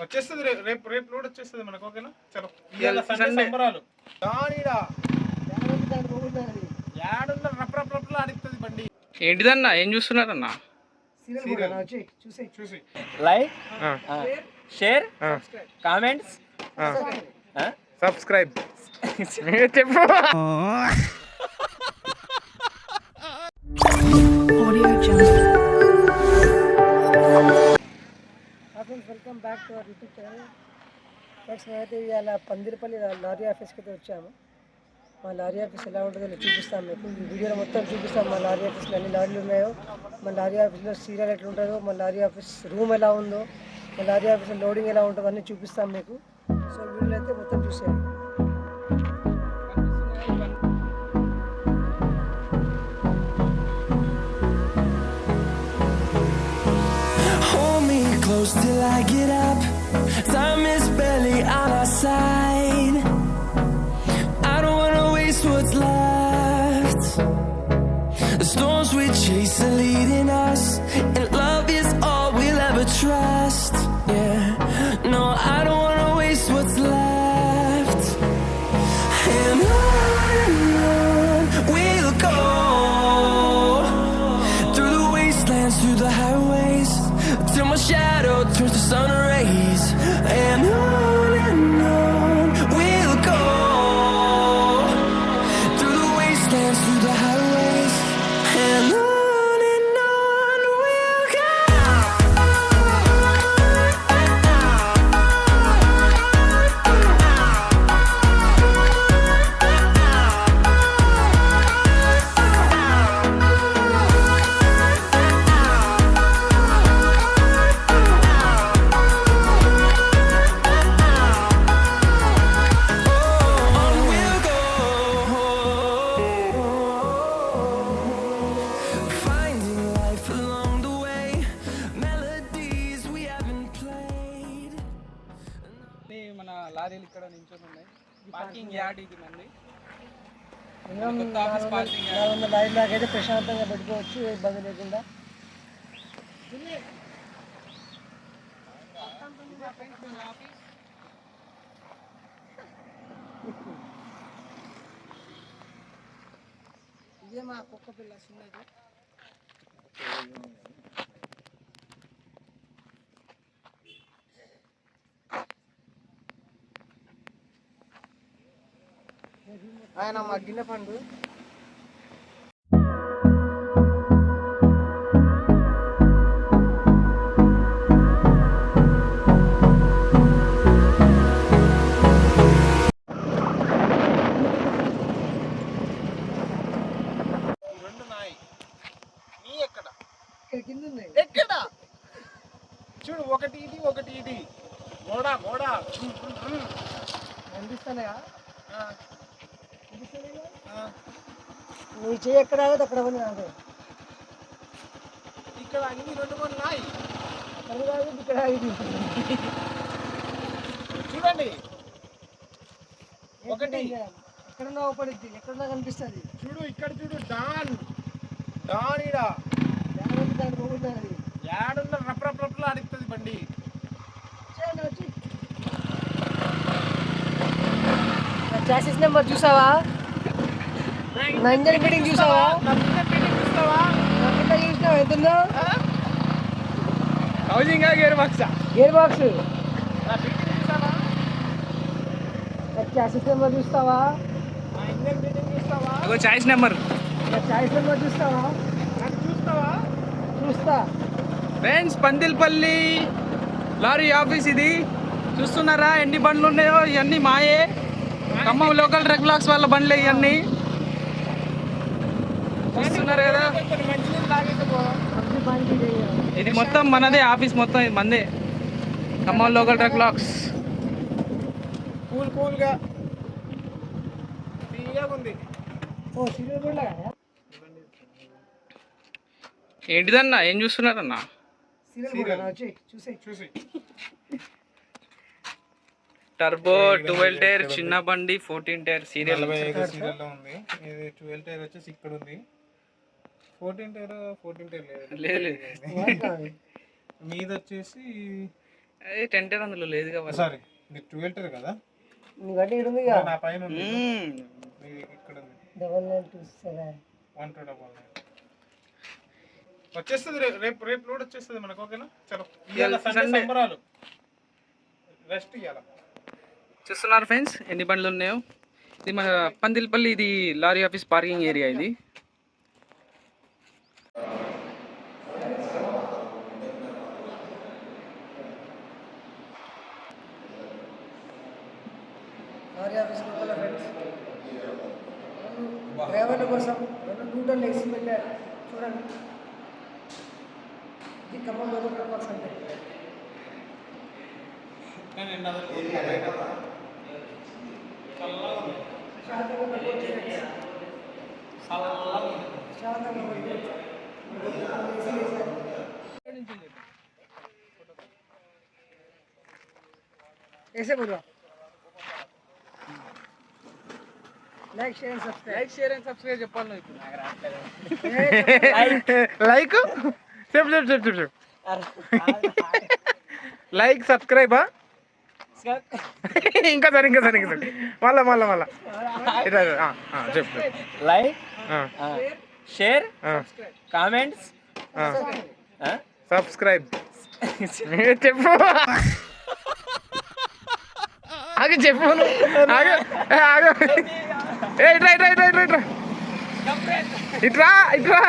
వచ్చేస్తుంది రే- రేపు రేపు లోడ్ వచ్చేస్తుంది మనకు ఓకేనా? చలో. ఇవాళ సండే. సంబరాలు. దానిడా యాడున్న రప్ రప్ రప్లు బండి. ఏంటిదన్నా? ఏం చూస్తున్నారన్నా? చూసే చూసి. లైక్ ఆ, షేర్. Comments subscribe. చెప్పు welcome back to our YouTube channel. Friends మేమైతే ఇవాళ పందిరిపల్లి లారీ ఆఫీస్కి అయితే వచ్చాము. మా లారీ ఆఫీస్ ఎలా ఉంటుందో చూపిస్తాం మీకు. ఈ వీడియోలో మొత్తం చూపిస్తాం మా లారీ ఆఫీస్లో ఎన్ని లారీలు ఉన్నాయో. మా లారీ ఆఫీస్లో సీరియల్ ఎట్లా ఉంటుందో మా లారీ ఆఫీస్ రూమ్ ఎలా ఉందో మా లారీ ఆఫీస్లో లోడింగ్ ఎలా ఉంటుందో అన్నీ చూపిస్తాం మీకు. సో వీడియోలో అయితే మొత్తం చూసేయండి. Close till I get up. Time is barely sun parking yard ఇది మంది. అయితే ప్రశాంతంగా పెట్టుకోవచ్చు ఇబ్బంది లేకుండా. ఇదే మా కుక్క పిల్ల చిన్నది. ఆయన మా గిన్నె పండు. ఎక్కడ? చూడు ఒకటి ఇది ఒకటి ఇది. గోడా గోడా కనిపిస్తున్నాయా ఆ, కనిపిస్తున్నాయా? ఆ. నీ చెయ్యి ఎక్కడ ఆగదు అక్కడ ఉంది నాకు. ఇక్కడ అన్ని రెండు మూడు నాయి అక్కడ ఆగింది ఇక్కడ ఆగింది. చూడండి. ఒకటి. ఎక్కడున్నా ఓపడిద్ది ఎక్కడున్నా కనిపిస్తుంది. చూడు ఇక్కడ చూడు డాన్. డాన్ ఇడా యాడున్న రప్ రప్ రప్లు ఆడిస్తుంది బండి. వచ్చి చాసిస్ నెంబర్ చూసావా? నా ఇంజన్ ఫిట్టింగ్ చూసావా చూసినావా? ఎంతుందో housing gear box. Gear box chassis number చూస్తావా? Choice number. చాయిస్ నెంబర్ చూస్తావా? నాకు చూస్తావా? చూస్తా. ఫ్రెండ్స్ పందిల్పల్లి లారీ ఆఫీస్ ఇది. చూస్తున్నారా? ఎన్ని బండ్లు ఉన్నాయో? ఇవన్నీ మాయే. ఖమ్మం లోకల్ ట్రక్ బ్లాక్స్ వాళ్ళ బండ్లే ఇవన్నీ. చూస్తున్నారు కదా. ఇది మొత్తం మనదే ఆఫీస్ మొత్తం ఇది మందే. Khammam local truck blocks. Cool కూల్గా. ఉంది. ఏంటిదన్నా? ఏం చూస్తున్నారన్నా? చూసే చూసి టర్బో ట్వెల్వ్ టైర్ చిన్న బండి ఫోర్టీన్ టైర్ సీరియల్ సీరియల్లో ఉంది. ఇది ట్వెల్వ్ టైర్ వచ్చేసి ఇక్కడ ఉంది. ఫోర్టీన్ టైర్ ఫోర్టీన్ టైర్ లేదు. మీద వచ్చేసి ఏ టెంట్ అందులో లేదు కాబట్టి సారీ ఇది ట్వెల్వ్ కదా? నీ వడ్డీ ఇక్కడ ఉంది కదా నా పైన ఉంది. ఇక్కడ ఉంది. Double nine two seven one two double nine వచ్చేస్తుంది రేపు రేపు లోడ్ వచ్చేస్తుంది మనకు ఓకేనా? చలో. ఇవాళ సండే. సంబరాలు. రెస్ట్ ఇవ్వాల చూస్తున్నారు ఫ్రెండ్స్ ఎన్ని బండ్లు ఉన్నాయో? ఇది మన పందిల్పల్లి ఇది లారీ ఆఫీస్ పార్కింగ్ ఏరియా ఇది. లారీ ఆఫీస్ లోపల ఫ్రెండ్స్ డ్రైవర్ల కోసం రెండు నూటలు వేసి పెట్టారు. చూడండి. ఇది ఖమ్మం లోపల అంటే ऐसे बोलो like share and subscribe like share and subscribe చెప్పాలి నువ్వు ఇప్పుడు లైక్ చెప్పు చెప్పు చెప్పు చెప్పు చెప్పు లైక్ సబ్స్క్రైబ్ ఇంకా సరే ఇంకా సరే ఇంకా సరే. మళ్ళా మళ్ళా మళ్ళా. ఇట్లా చెప్పు ఆ, comments. ఆ. Huh? సబ్స్క్రైబ్ చెప్పు. ఆగి చెప్పు. ఆగు ఆగు. ఇట్రా ఇట్రా ఇట్రా ఇట్రా ఇట్రా ఇట్రా